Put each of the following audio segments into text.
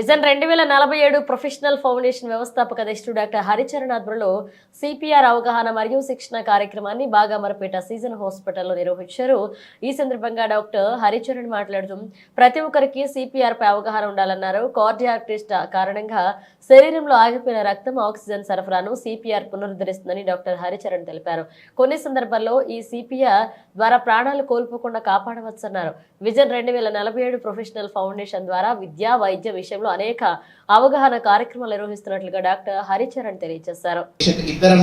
Vision రెండు వేల నలభై ఏడు ప్రొఫెషనల్ ఫౌండేషన్ వ్యవస్థాపక అధ్యక్షుడు డాక్టర్ హరిచరణ్ ఆధ్వర్యంలో సిపిఆర్ అవగాహన మరియు శిక్షణ కార్యక్రమాన్ని బాగామరపేట సీజన్ హాస్పిటల్లో నిర్వహించారు. ఈ సందర్భంగా డాక్టర్ హరిచరణ్ మాట్లాడుతూ ప్రతి ఒక్కరికి సిపిఆర్ పై అవగాహన ఉండాలన్నారు. కార్డియాక్టిస్ట్ కారణంగా శరీరంలో ఆగిపోయిన రక్తం ఆక్సిజన్ సరఫరాను సిపిఆర్ పునరుద్ధరిస్తుందని డాక్టర్ హరిచరణ్ తెలిపారు. కొన్ని సందర్భాల్లో ఈ సిపిఆర్ ద్వారా ప్రాణాలు కోల్పోకుండా కాపాడవచ్చన్నారు. విజన్ రెండు వేల నలభై ఏడు ప్రొఫెషనల్ ఫౌండేషన్ ద్వారా విద్యా వైద్య విషయంలో అనేక అవగాహన కార్యక్రమాలు నిర్వహిస్తున్నట్లుగా డాక్టర్ హరిచరణ్ తెలియజేశారు. ఇద్దరం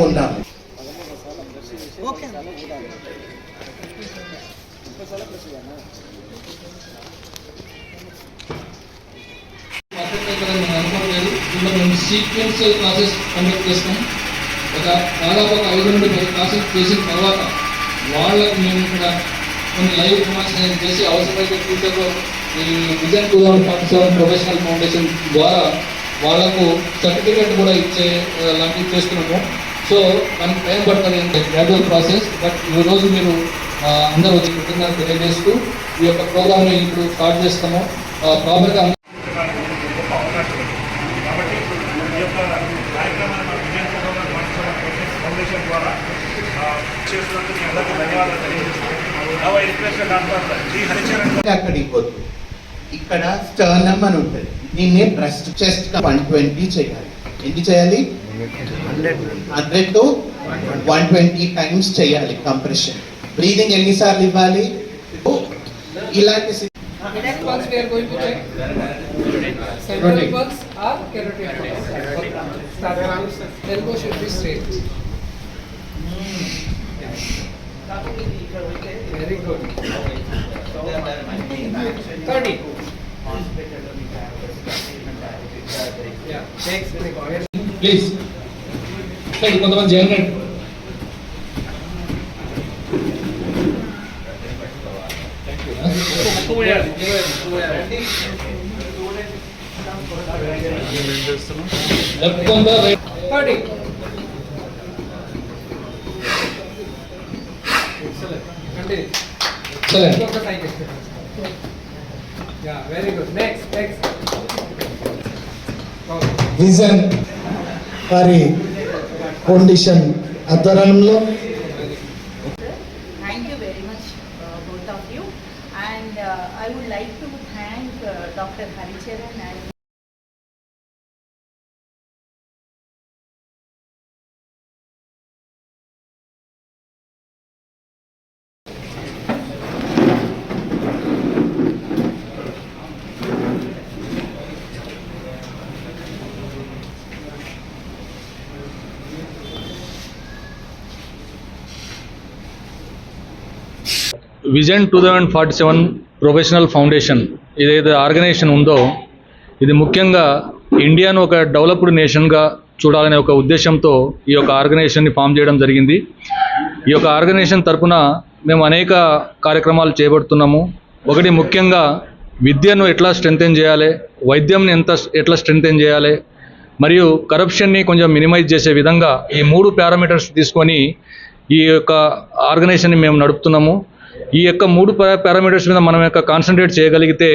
క్లాసెస్ కండక్ట్ చేస్తాం ఒక దాదాపు ఒక ఐదు నుండి పది క్లాసెస్ చేసిన తర్వాత వాళ్ళకి మేము ఇక్కడ కొన్ని లైవ్ డెమాన్స్ట్రేషన్ చేసి అవసరమైతే ఫ్యూచర్లో ఈ vision two thousand forty seven professional foundation ద్వారా వాళ్ళకు సర్టిఫికేట్ కూడా ఇచ్చే లాంటివి చేస్తున్నాము. సో మనకి టైం పడుతుంది గ్రాడ్యువల్ ప్రాసెస్ బట్ ఈ రోజు మీరు అందరూ వచ్చి కృతజ్ఞత తెలియజేస్తూ ఈ యొక్క ప్రోగ్రామ్ని ఇప్పుడు స్టార్ట్ చేస్తాము. ప్రాపర్గా అక్కడికి పోతుంది ఇక్కడ స్టర్నమ్ అని ఉంటుంది. దీన్ని బ్రెస్ట్ చెస్ట్ వన్ ట్వంటీ చేయాలి. ఎన్ని చేయాలి? Hundred to one twenty times చేయాలి కంప్రెషన్ బ్రీదింగ్ ఎన్నిసార్లు ఇవ్వాలి? ఇలాంటి వెరీ గుడ్ 30 ప్లీజ్ సరే కొంతమంది చేయండి లెఫ్ట్ కొంత రైట్ Thirty. Excellent. Continue. సరే Focus eye exercise. Yeah, very good. Next, next. Okay. Vision వారి ఫౌండేషన్ ఆధ్వర్యంలో Thank you very much, uh, both of you. And uh, I would like to thank uh, vision two thousand forty seven professional foundation ఏదైతే organization ఉందో ఇది ముఖ్యంగా ఇండియాను ఒక developed నేషన్గా చూడాలనే ఒక ఉద్దేశంతో ఈ యొక్క ఆర్గనైజేషన్ని ఫామ్ చేయడం జరిగింది. ఈ యొక్క ఆర్గనైజేషన్ తరపున మేము అనేక కార్యక్రమాలు చేపడుతున్నాము. ఒకటి ముఖ్యంగా విద్యను ఎట్లా స్ట్రెంగ్తెన్ చేయాలి వైద్యంని ఎంత ఎట్లా స్ట్రెంగ్తెన్ చేయాలి మరియు కరప్షన్ని కొంచెం మినిమైజ్ చేసే విధంగా ఈ మూడు పారామీటర్స్ తీసుకొని ఈ యొక్క ఆర్గనైజేషన్ని మేము నడుపుతున్నాము. ఈ యొక్క మూడు పారామీటర్స్ మీద మనం యొక్క కాన్సన్ట్రేట్ చేయగలిగితే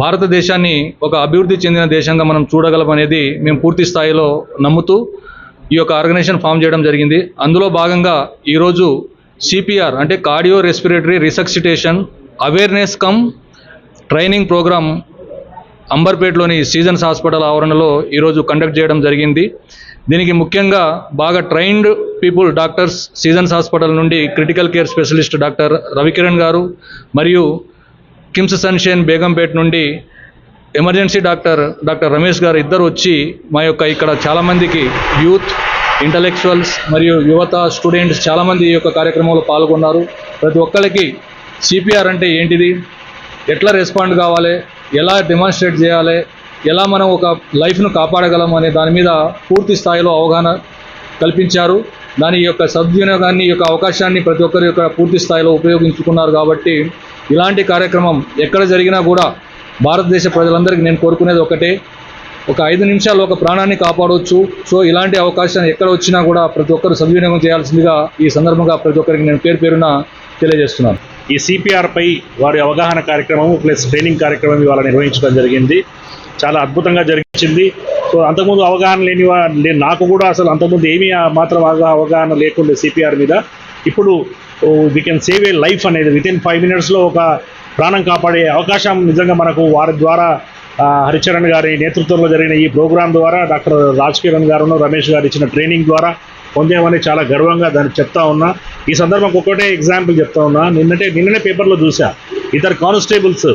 భారతదేశాన్ని ఒక అభివృద్ధి చెందిన దేశంగా మనం చూడగలం అనేది మేము పూర్తి స్థాయిలో నమ్ముతూ ఈ యొక్క ఆర్గనైజేషన్ ఫామ్ చేయడం జరిగింది. అందులో భాగంగా ఈరోజు సిపిఆర్ అంటే cardio respiratory resuscitation awareness cum training program అంబర్పేటలోని seasons hospital ఆవరణలో ఈరోజు కండక్ట్ చేయడం జరిగింది. దీనికి ముఖ్యంగా బాగా trained people doctors Seasons hospital నుండి critical care specialist doctor Ravikiran గారు మరియు కిమ్స్ సన్షైన్ బేగంపేట్ నుండి ఎమర్జెన్సీ డాక్టర్ డాక్టర్ రమేష్ గారు ఇద్దరు వచ్చి మా యొక్క ఇక్కడ చాలామందికి యూత్ ఇంటలెక్చువల్స్ మరియు యువత స్టూడెంట్స్ చాలామంది ఈ యొక్క కార్యక్రమంలో పాల్గొన్నారు. ప్రతి ఒక్కరికి సిపిఆర్ అంటే ఏంటిది? ఎట్లా రెస్పాండ్ కావాలి? ఎలా డెమాన్స్ట్రేట్ చేయాలి? ఎలా మనం ఒక లైఫ్ను కాపాడగలం అనే దాని మీద పూర్తి స్థాయిలో అవగాహన కల్పించారు. దాని యొక్క సద్వినియోగాన్ని యొక్క అవకాశాన్ని ప్రతి ఒక్కరి యొక్క పూర్తి స్థాయిలో ఉపయోగించుకున్నారు కాబట్టి ఇలాంటి కార్యక్రమం ఎక్కడ జరిగినా కూడా భారతదేశ ప్రజలందరికీ నేను కోరుకునేది ఒకటే. ఒక ఐదు నిమిషాలు ఒక ప్రాణాన్ని కాపాడవచ్చు. సో ఇలాంటి అవకాశం ఎక్కడ వచ్చినా కూడా ప్రతి ఒక్కరు సద్వినియోగం చేయాల్సిందిగా ఈ సందర్భంగా ప్రతి ఒక్కరికి నేను పేరు పేరున తెలియజేస్తున్నాను. ఈ సిపిఆర్పై వారి అవగాహన కార్యక్రమం ప్లస్ ట్రైనింగ్ కార్యక్రమం ఇవాళ నిర్వహించడం జరిగింది. చాలా అద్భుతంగా జరిగించింది సో అంతకుముందు అవగాహన లేని వా- నాకు కూడా అసలు అంతకుముందు ఏమీ మాత్రం అవగాహన లేకుండా సిపిఆర్ మీద. ఇప్పుడు we can save a life అనేది విత్ ఇన్ ఫైవ్ మినిట్స్లో ఒక ప్రాణం కాపాడే అవకాశం నిజంగా మనకు వారి ద్వారా హరిచరణ్ గారి నేతృత్వంలో జరిగిన ఈ ప్రోగ్రాం ద్వారా డాక్టర్ రాజ్ కిరణ్ గారును రమేష్ గారు ఇచ్చిన ట్రైనింగ్ ద్వారా పొందామని చాలా గర్వంగా దాన్ని చెప్తా ఉన్నా. ఈ సందర్భంగా ఒక్కటే ఎగ్జాంపుల్ చెప్తా ఉన్నా. నిన్నటే నిన్ననే పేపర్లో చూసా ఇద్దరు కానిస్టేబుల్స్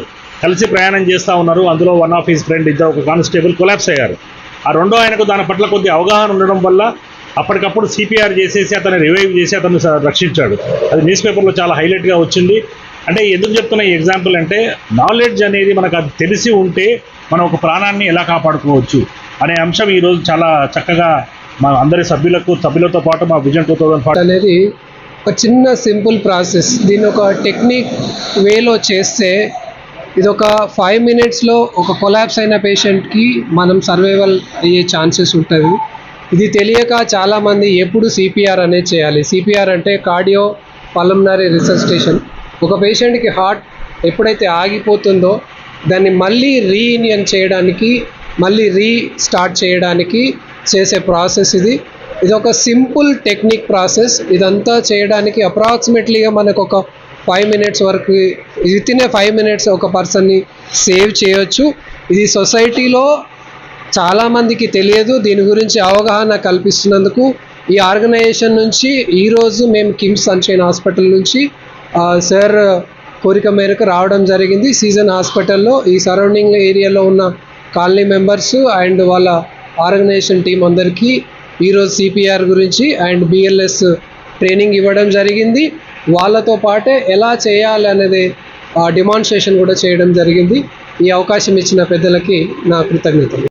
కలిసి ప్రయాణం చేస్తూ ఉన్నారు. అందులో వన్ ఆఫ్ హిస్ ఫ్రెండ్ ఇద్దరు ఒక కానిస్టేబుల్ కొలాప్స్ అయ్యారు. ఆ రెండో ఆయనకు దాని పట్ల కొద్ది అవగాహన ఉండడం వల్ల అప్పటికప్పుడు సిపిఆర్ చేసేసి అతను రివైవ్ చేసి అతను రక్షించాడు. అది న్యూస్ పేపర్లో చాలా హైలైట్గా వచ్చింది. అంటే ఎందుకు చెప్తున్న ఈ ఎగ్జాంపుల్ అంటే నాలెడ్జ్ అనేది మనకు అది తెలిసి ఉంటే మనం ఒక ప్రాణాన్ని ఎలా కాపాడుకోవచ్చు అనే అంశం ఈరోజు చాలా చక్కగా మా అందరి సభ్యులకు సభ్యులతో పాటు మా విజన్ టూ థౌజండ్ ఫార్టీ అనేది ఒక చిన్న సింపుల్ ప్రాసెస్. దీన్ని ఒక టెక్నిక్ వేలో చేస్తే ఇది ఒక ఫైవ్ మినిట్స్లో ఒక కొలాబ్స్ అయిన పేషెంట్కి మనం సర్వైవల్ అయ్యే ఛాన్సెస్ ఉంటుంది. ఇది తెలియక చాలామంది ఎప్పుడు సిపిఆర్ అనేది చేయాలి. సిపిఆర్ అంటే కార్డియో పల్మనరీ రిసస్టేషన్ ఒక పేషెంట్కి హార్ట్ ఎప్పుడైతే ఆగిపోతుందో దాన్ని మళ్ళీ రీయూనియన్ చేయడానికి మళ్ళీ రీ స్టార్ట్ చేయడానికి చేసే ప్రాసెస్ ఇది. ఇది ఒక సింపుల్ టెక్నిక్ ప్రాసెస్ ఇదంతా చేయడానికి అప్రాక్సిమేట్లీగా మనకు ఒక ఫైవ్ మినిట్స్ వరకు within a five minutes ఒక పర్సన్ని సేవ్ చేయొచ్చు. ఇది సొసైటీలో చాలామందికి తెలియదు. దీని గురించి అవగాహన కల్పిస్తున్నందుకు ఈ ఆర్గనైజేషన్ నుంచి ఈరోజు మేము కిమ్స్ సన్షైన్ హాస్పిటల్ నుంచి సార్ కోరిక మేరకు రావడం జరిగింది. సీజన్ హాస్పిటల్లో ఈ సరౌండింగ్ ఏరియాలో ఉన్న కాలనీ మెంబర్స్ అండ్ వాళ్ళ ఆర్గనైజేషన్ టీం అందరికీ ఈరోజు సిపిఆర్ గురించి అండ్ బిఎల్ఎస్ ట్రైనింగ్ ఇవ్వడం జరిగింది. వాళ్ళతో పాటే ఎలా చేయాలి డిమాన్స్ట్రేషన్ కూడా చేయడం జరిగింది. ఈ అవకాశం ఇచ్చిన పెద్దలకి నా కృతజ్ఞతలు.